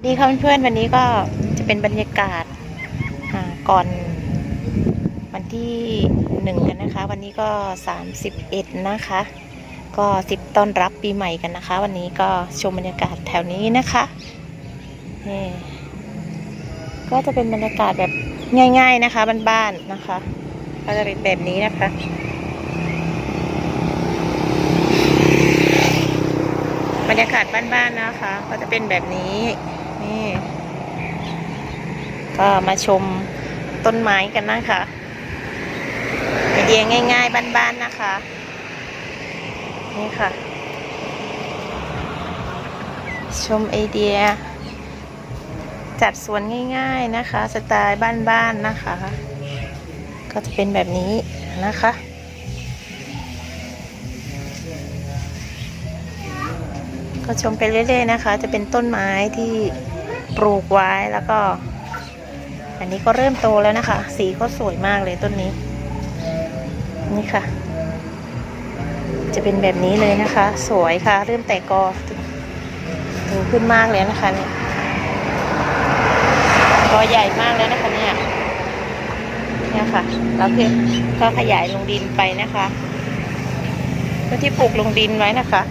สวัสดีค่ะเพื่อนๆวันนี้ก็จะเป็นบรรยากาศก่อนวันที่หนึ่งกันนะคะ วันนี้ก็สามสิบเอ็ดนะคะ ก็สิบต้อนรับปีใหม่กันนะคะ วันนี้ก็ชมบรรยากาศแถวนี้นะคะนี่ก็จะเป็นบรรยากาศแบบง่าย ๆนะคะบ้านๆนะคะ ก็จะเป็นแบบนี้นะคะบรรยากาศบ้านๆนะคะ ก็จะเป็นแบบนี้ ก็มาชมต้นไม้กันนะคะไอเดียง่าย ๆบ้านๆนะคะ นี่ค่ะ ชมไอเดีย จัดสวนง่ายๆนะคะ สไตล์บ้านๆนะคะ ก็จะเป็นแบบนี้นะคะก็ชมไปเรื่อยๆนะคะ จะเป็นต้นไม้ที่ปลูกไว้แล้วก็ อันนี้ก็เริ่มโตแล้วนะคะ สีก็สวยมากเลยต้นนี้ นี่ค่ะ จะเป็นแบบนี้เลยนะคะ สวยค่ะ เริ่มแตกกอโตขึ้นมากเลยนะคะเนี่ยกอใหญ่มากแล้วนะคะเนี่ยเนี่ยค่ะแล้วคือก็ขยายลงดินไปนะคะเพื่อที่ปลูกลงดินไว้นะคะ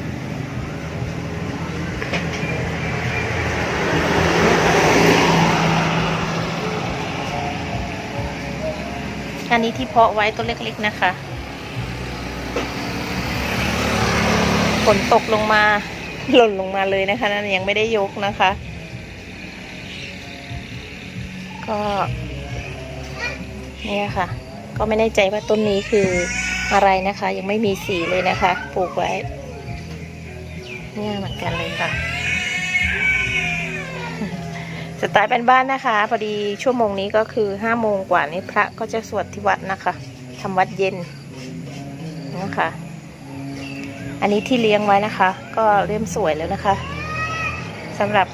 นนี้ที่เพาะไว้ต้นเล็กๆนะคะฝนตกลงมาหล่นลงมาเลยนะคะนั่นยังไม่ได้ยกนะคะ ก็เนี่ยค่ะ ก็ไม่แน่ใจว่าต้นนี้คืออะไรนะคะ ยังไม่มีสีเลยนะคะปลูกไว้เนี่ยเหมือนกันเลยค่ะ สไตล์บ้านๆนะคะ พอดีชั่วโมงนี้ก็คือห้าโมงกว่านี้พระก็จะสวดที่วัดนะคะทำวัดเย็นนะคะ อันนี้ที่เลี้ยงไว้นะคะ ก็เริ่มสวยแล้วนะคะสำหรับ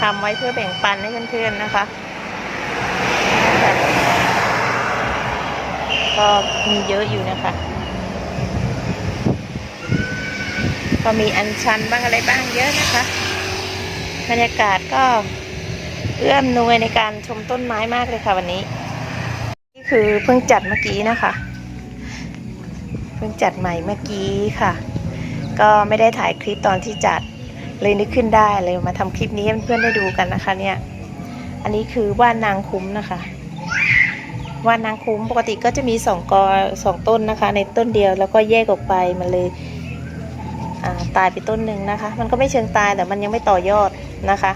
ทำไว้เพื่อแบ่งปันให้เพื่อนๆนะคะ ก็มีเยอะอยู่นะคะ ก็มีอันชันบ้างอะไรบ้างเยอะนะคะ บรรยากาศก็เอื้อมนวยในการชมต้นไม้มากเลยค่ะวันนี้ นี่คือเพิ่งจัดเมื่อกี้นะคะ เพิ่งจัดใหม่เมื่อกี้ค่ะ ก็ไม่ได้ถ่ายคลิปตอนที่จัดเลยนึกขึ้นได้เลยมาทำคลิปนี้ให้เพื่อนๆได้ดูกันนะคะ เนี่ย อันนี้คือว่านนางคุ้มนะคะว่านนางคุ้มปกติก็จะมีสองกอสองต้นนะคะ ในต้นเดียวแล้วก็แยกออกไปมันเลยตายไปต้นหนึ่งนะคะ มันก็ไม่เชิงตายแต่มันยังไม่ต่อยอด นะคะ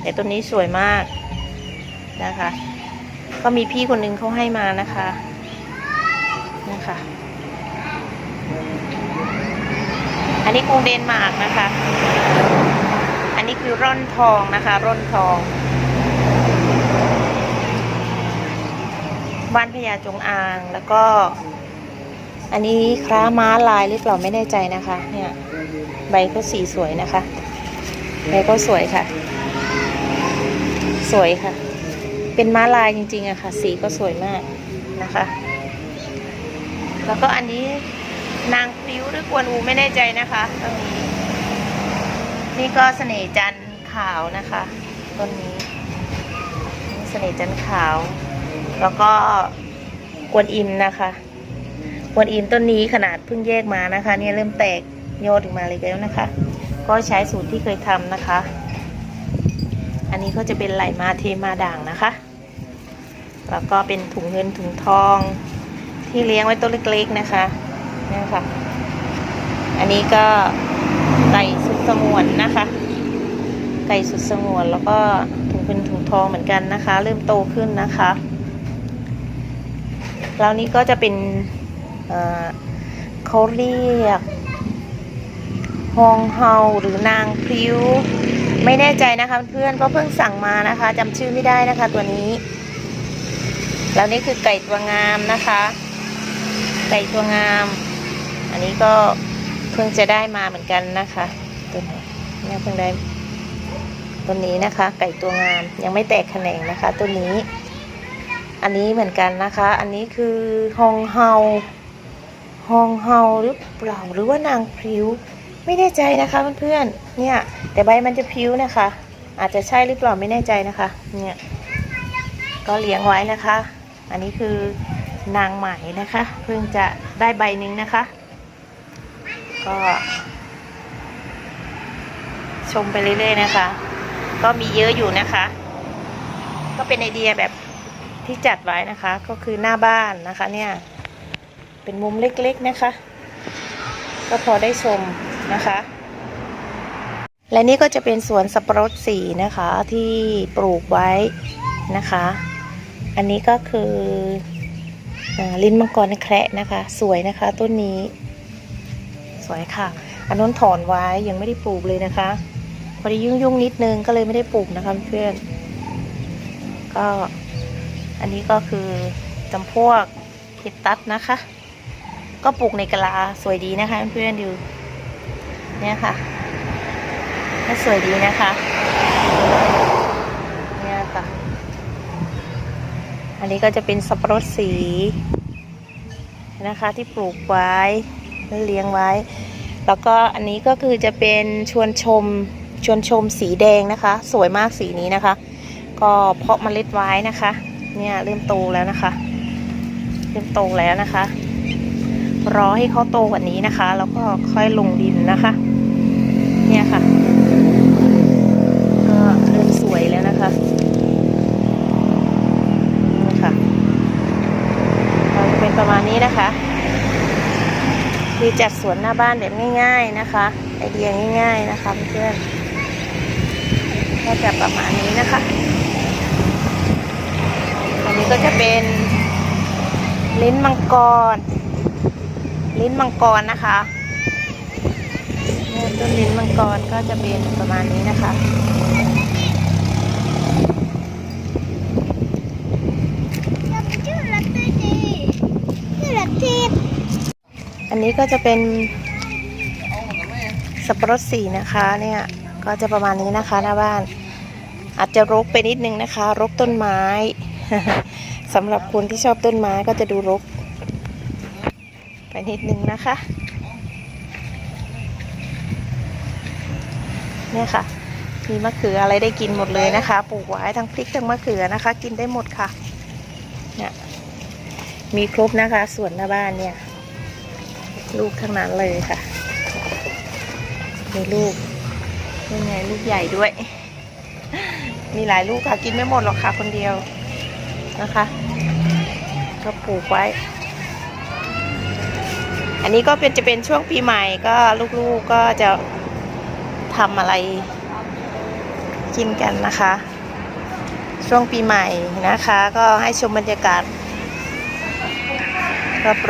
แต่ต้นนี้สวยมากนะคะ ก็มีพี่คนนึงเขาให้มานะคะนะคะอันนี้กรุงเดนมาร์กนะคะ อันนี้คือร่อนทองนะคะ ร่อนทองบ้านพญาจงอางแล้วก็ อันนี้คร้าม้าลายหรือเปล่าไม่แน่ใจนะคะ เนี่ย ใบก็สีสวยนะคะ ใบก็สวยค่ะ สวยค่ะ เป็นม้าลายจริงๆอะค่ะ สีก็สวยมากนะคะ แล้วก็อันนี้นางพิ้วหรือกวนอูไม่แน่ใจนะคะต้นนี้ นี่ก็เสน่ห์จันทร์ขาวนะคะต้นนี้นเสน่ห์จันทร์ขาว แล้วก็กวนอิมนะคะกวนอิมต้นนี้ขนาดเพิ่งแยกมานะคะ เนี่ยเริ่มแตกยอดออกมาเลยแล้วนะคะ ก็ใช้สูตรที่เคยทำนะคะ อันนี้ก็จะเป็นไหลมาเทมาด่างนะคะ แล้วก็เป็นถุงเงินถุงทอง ที่เลี้ยงไว้ต้นเล็กๆนะคะนี่ค่ะ อันนี้ก็ไก่สุดสงวนนะคะ ไก่สุดสงวนแล้วก็ถุงเงินถุงทองเหมือนกันนะคะ เริ่มโตขึ้นนะคะ แล้วนี้ก็จะเป็นเขาเรียก ฮองเฮาหรือนางพริ้ว ไม่แน่ใจนะคะเพื่อนก็เพิ่งสั่งมานะคะจำชื่อไม่ได้นะคะตัวนี้ แล้วนี่คือไก่ตัวงามนะคะ ไก่ตัวงาม อันนี้ก็เพิ่งจะได้มาเหมือนกันนะคะตัวนี้เนี่ยเพิ่งได้ตัวนี้นะคะ ไก่ตัวงามยังไม่แตกแขนงนะคะ ตัวนี้ อันนี้เหมือนกันนะคะ อันนี้คือฮองเฮาฮองเฮาหรือเปล่าหรือว่านางพริ้ว ไม่แน่ใจนะคะเพื่อนๆ เนี่ย แต่ใบมันจะพิ้วนะคะ อาจจะใช่หรือเปล่าไม่แน่ใจนะคะ เนี่ย ก็เลี้ยงไว้นะคะ อันนี้คือนางไหมนะคะ เพิ่งจะได้ใบหนึ่งนะคะ ก็ ชมไปเรื่อยๆนะคะ ก็มีเยอะอยู่นะคะ ก็เป็นไอเดียแบบที่จัดไว้นะคะ ก็คือหน้าบ้านนะคะเนี่ย เป็นมุมเล็กๆนะคะ ก็พอได้ชม นะคะ และนี่ก็จะเป็นสวนสับปะรดสีนะคะที่ปลูกไว้นะคะ อันนี้ก็คืออลิ้นมังกรแคระนะคะ สวยนะคะต้นนี้ สวยค่ะ อันนู้นถอนไว้ยังไม่ได้ปลูกเลยนะคะ พอดียุ่งยุ่งนิดนึงก็เลยไม่ได้ปลูกนะคะเพื่อนก็อันนี้ก็คือจำพวกพิตัสนะคะ ก็ปลูกในกะลาสวยดีนะคะเพื่อนๆดู เนี่ยค่ะก็สวยดีนะคะเนี่ยค่ะ อันนี้ก็จะเป็นสับปะรดสีนะคะที่ปลูกไว้เลี้ยงไว้ แล้วก็อันนี้ก็คือจะเป็นชวนชมชวนชมสีแดงนะคะ สวยมากสีนี้นะคะ ก็เพาะเมล็ดไว้นะคะ เนี่ยเริ่มโตแล้วนะคะ เริ่มโตแล้วนะคะ รอให้เขาโตกว่านี้นะคะ แล้วก็ค่อยลงดินนะคะ เนี่ยค่ะ ก็เริ่มสวยแล้วนะคะนี่ค่ะเราจะเป็นประมาณนี้นะคะ คือจัดสวนหน้าบ้านแบบง่าย ๆนะคะ ไอเดียง่าย ๆนะคะเพื่อนก็จะประมาณนี้นะคะอันนี้ก็จะเป็นลิ้นมังกร ลิ้นมังกรนะคะต้นลิ้นมังกรก็จะเป็นประมาณนี้นะคะอันนี้ก็จะเป็นสับปะรดสีนะคะเนี่ยก็จะประมาณนี้นะคะหน้าบ้าน อาจจะรกไปนิดนึงนะคะ รกต้นไม้สำหรับคนที่ชอบต้นไม้ก็จะดูรก นิดนึงนะคะเนี่ยค่ะ มีมะเขืออะไรได้กินหมดเลยนะคะ ปลูกไว้ทั้งพริกทั้งมะเขือนะคะ กินได้หมดค่ะเนี่ยมีครบนะคะสวนหน้าบ้านเนี่ย ลูกทั้งนั้นเลยค่ะมีลูกนี่ไงลูกใหญ่ด้วย มีหลายลูกค่ะ กินไม่หมดหรอกค่ะคนเดียวนะคะ ก็ปลูกไว้ อันนี้ก็เป็นจะเป็นช่วงปีใหม่ก็ลูกๆก็จะทำอะไรกินกันนะคะ ช่วงปีใหม่นะคะ ก็ให้ชมบรรยากาศ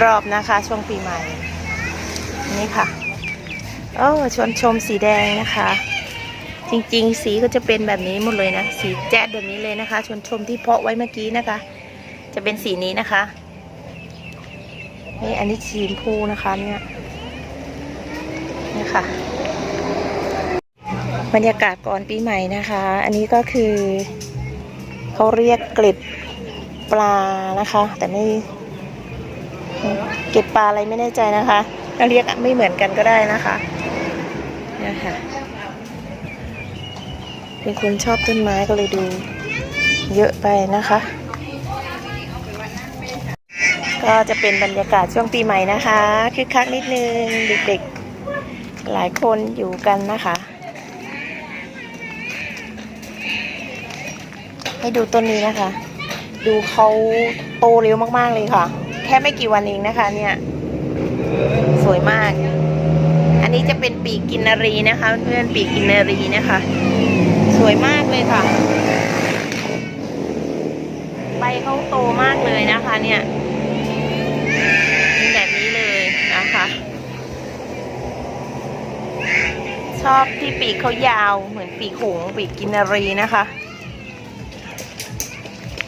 รอบๆนะคะ ช่วงปีใหม่ นี่ค่ะโอ้ชวนชมสีแดงนะคะ จริงๆ สีก็จะเป็นแบบนี้หมดเลยนะ สีแจ๊ดแบบนี้เลยนะคะ ชวนชมที่เพาะไว้เมื่อกี้นะคะ จะเป็นสีนี้นะคะ นี่อันนี้สีมพูนะคะเนี่ยนี่ค่ะ บรรยากาศก่อนปีใหม่นะคะ อันนี้ก็คือเขาเรียกกล็ดปลานะคะ แต่ไม่เก็บปลาอะไรไม่แน่ใจนะคะถ้าเรียกไม่เหมือนกันก็ได้นะคะนี่ค่ะเป็นคนชอบต้นไม้ก็เลยดูเยอะไปนะคะ ก็จะเป็นบรรยากาศช่วงปีใหม่นะคะคึกคักนิดนึงเด็กๆหลายคนอยู่กันนะคะ ให้ดูต้นนี้นะคะ ดูเขาโตเร็วมากๆเลยค่ะ แค่ไม่กี่วันเองนะคะเนี่ย สวยมาก อันนี้จะเป็นปีกกินนารีนะคะเพื่อนปีกกินนารีนะคะ สวยมากเลยค่ะใบเขาโตมากเลยนะคะเนี่ยเป็นแบบนี้เลยนะคะ ชอบที่ปีกเขายาวเหมือนปีกหงส์ปีกกินารีนะคะ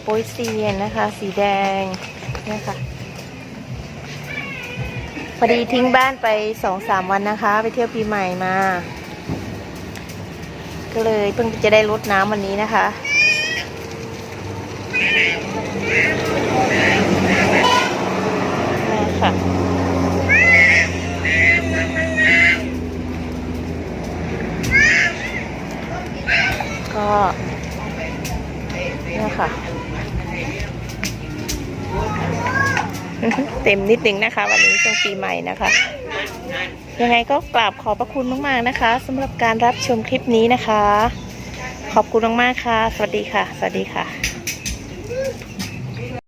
โปยเซียนนะคะ สีแดงเนี่ยค่ะพอดีทิ้งบ้านไปสองสามวันนะคะ ไปเที่ยวปีใหม่มา ก็เลยเพิ่งจะได้รดน้ำวันนี้นะคะนี่ค่ะ ก็เนี่ยค่ะ เต็มนิดนึงนะคะ วันนี้ช่วงปีใหม่นะคะ ยังไงก็กราบขอบพระคุณมากๆนะคะสำหรับการรับชมคลิปนี้นะคะ ขอบคุณมากๆค่ะ สวัสดีค่ะ สวัสดีค่ะ